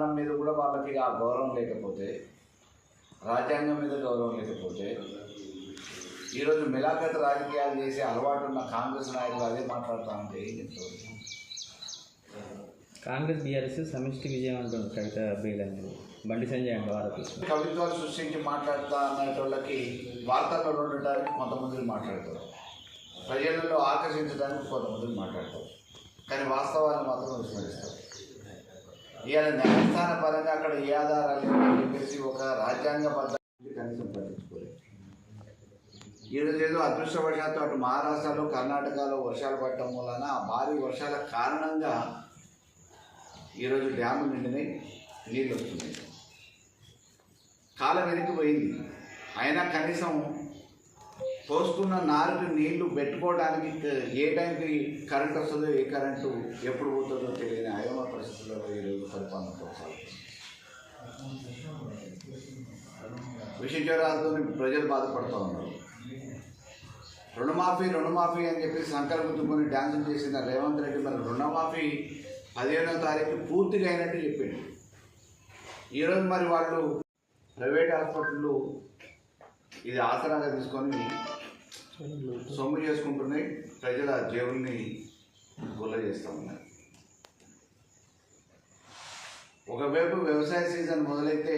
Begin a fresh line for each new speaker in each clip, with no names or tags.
పార్టీగా ఆ గౌరవం లేకపోతే రాజ్యాంగం మీద గౌరవం లేకపోతే ఈరోజు మిలాఖత్ రాజకీయాలు చేసే అలవాటు ఉన్న కాంగ్రెస్ నాయకులు అదే మాట్లాడుతూ ఉంటే
కాంగ్రెస్ బీఆర్ఎస్ సమిష్టి విజయం అంటుంది కవిత బీల్ అనేది బండి సంజయ్ అండ్ భారతి
కవిత్వాలు సృష్టించి మాట్లాడుతా అన్నటోళ్ళకి వార్తల్లో ఉండటానికి కొంతమంది మాట్లాడతారు. ప్రజలలో ఆకర్షించడానికి కొంతమంది మాట్లాడతారు. కానీ వాస్తవాన్ని మాత్రం విస్మరిస్తారు. ఇవాళ న్యాయస్థాన పరంగా అక్కడ ఏ ఆధారాలు లేవని చెప్పేసి ఒక రాజ్యాంగబద్ధ కనీసం పట్టించుకోలేదు. ఈరోజు ఏదో అదృష్టవశాత్తు అటు మహారాష్ట్రలో కర్ణాటకలో వర్షాలు పడటం వలన భారీ వర్షాల కారణంగా ఈరోజు డ్యాము నిండినాయి నీళ్ళు వస్తున్నాయి. కాలం వెనక్కి పోయింది. అయినా కనీసం పోసుకున్న నారుకు నీళ్ళు పెట్టుకోవడానికి ఏ టైంకి కరెంట్ వస్తుందో ఏ కరెంటు ఎప్పుడు పోతుందో తెలియని అయోమ పరిస్థితుల్లో ఈరోజు పరిపాలన కొనసాగుతుంది. విషజ్వరాలతో ప్రజలు బాధపడుతూ ఉన్నారు. రుణమాఫీ రుణమాఫీ అని చెప్పి సంకల్పించుకొని డ్యాన్సులు చేసిన రేవంత్ రెడ్డి మరి రుణమాఫీ పదిహేనో తారీఖు పూర్తిగా అయినట్టు చెప్పిండు. ఈరోజు మరి వాళ్ళు ప్రైవేట్ హాస్పిటల్లో ఇది ఆసరాగా తీసుకొని సొమ్ము చేసుకుంటున్నాయి ప్రజల జేబుల్ని గుల్ల చేస్తూ ఉన్నారు. ఒకవైపు వ్యవసాయ సీజన్ మొదలైతే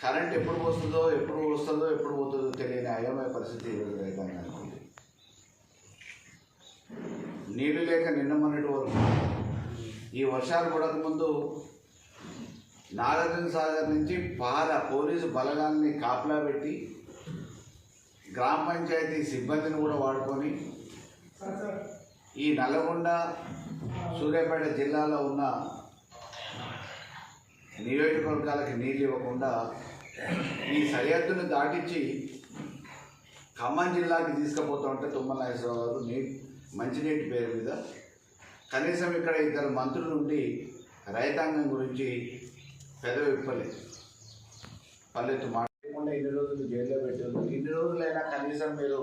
కరెంట్ ఎప్పుడు వస్తుందో ఎప్పుడు వస్తుందో ఎప్పుడు పోతుందో తెలియని అయోమయ పరిస్థితి ఈరోజు రైతాంగానికి ఉంది నీళ్ళు లేక నిన్న మొన్నటి వరకు ఈ వర్షాలు పడక ముందు నాగార్జున సాగర్ నుంచి పాల పోలీసు బలగాల్ని కాపలా పెట్టి గ్రామ పంచాయతీ సిబ్బందిని కూడా వాడుకొని ఈ నల్గొండ సూర్యాపేట జిల్లాలో ఉన్న నియోజకవర్గాలకి నీళ్ళు ఇవ్వకుండా ఈ సరిహద్దును దాటించి ఖమ్మం జిల్లాకి తీసుకుపోతూ ఉంటే తుమ్మల నాగేశ్వరరావు గారు నీ మంచినీటి పేరు మీద కనీసం ఇక్కడ ఇద్దరు మంత్రులు ఉండి రైతాంగం గురించి పెదవి విప్పలేదు. పల్లెత్తు మాట ఇన్ని రోజులు జైల్లో పెట్టారు ఇన్ని రోజులైనా కనీసం మీరు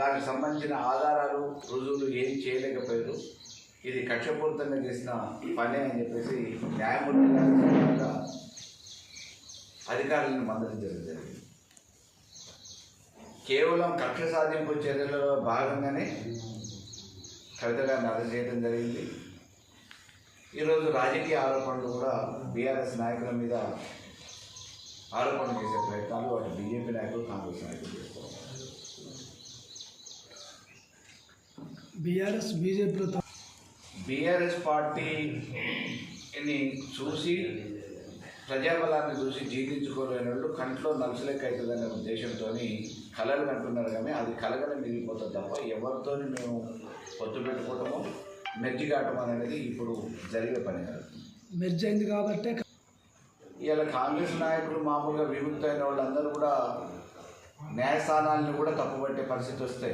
దానికి సంబంధించిన ఆధారాలు రుజువులు ఏం చేయలేకపోయారు ఇది కక్షపూరితంగా చేసిన పనే అని చెప్పేసి న్యాయమూర్తి అధికారులను మందలించడం జరిగింది. కేవలం కక్ష సాధింపు చర్యలలో భాగంగానే కవిత గారిని అరెస్ట్ చేయడం జరిగింది. ఈరోజు రాజకీయ ఆరోపణలు కూడా బీఆర్ఎస్ నాయకుల మీద ఆరోపణలు చేసే ప్రయత్నాలు అటు బీజేపీ నాయకులు కాంగ్రెస్ నాయకులు చేస్తారు.
బీఆర్ఎస్ బీజేపీలతో
బీఆర్ఎస్ పార్టీని చూసి ప్రజాబలాన్ని చూసి జీర్ణించుకోలేని వాళ్ళు కంట్లో నలుసులెక్క అవుతుందనే ఉద్దేశంతో కలలు కంటున్నారు కానీ అది కలగల మిగిలిపోతుంది తప్ప ఎవరితో మేము పొత్తు పెట్టుకోవటము మెజ్జిగాటం అనేది ఇప్పుడు జరిగే పని కాదు.
మెర్జ్ అయింది కాబట్టే
ఇవాళ కాంగ్రెస్ నాయకులు మామూలుగా విముక్త అయిన వాళ్ళందరూ కూడా న్యాయస్థానాలను కూడా తప్పుపట్టే పరిస్థితి వస్తే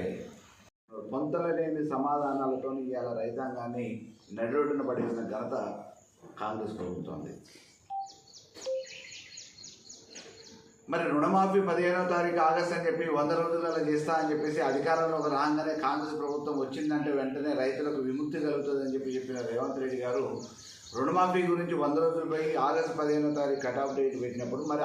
పొంతల లేని సమాధానాలతో ఇవాళ రైతాంగాన్ని నడురుడిన పడిన ఘనత కాంగ్రెస్ ప్రభుత్వంది. మరి రుణమాఫీ పదిహేనో తారీఖు ఆగస్ట్ అని చెప్పి వంద రోజులలో చేస్తా అని చెప్పేసి అధికారంలోకి రాగానే కాంగ్రెస్ ప్రభుత్వం వచ్చిందంటే వెంటనే రైతులకు విముక్తి కలుగుతుందని చెప్పి చెప్పిన రేవంత్ రెడ్డి గారు రుణమాఫీ గురించి వంద రోజులపై ఆగస్టు పదిహేనో తారీఖు కట్ ఆఫ్ డేట్ పెట్టినప్పుడు మరి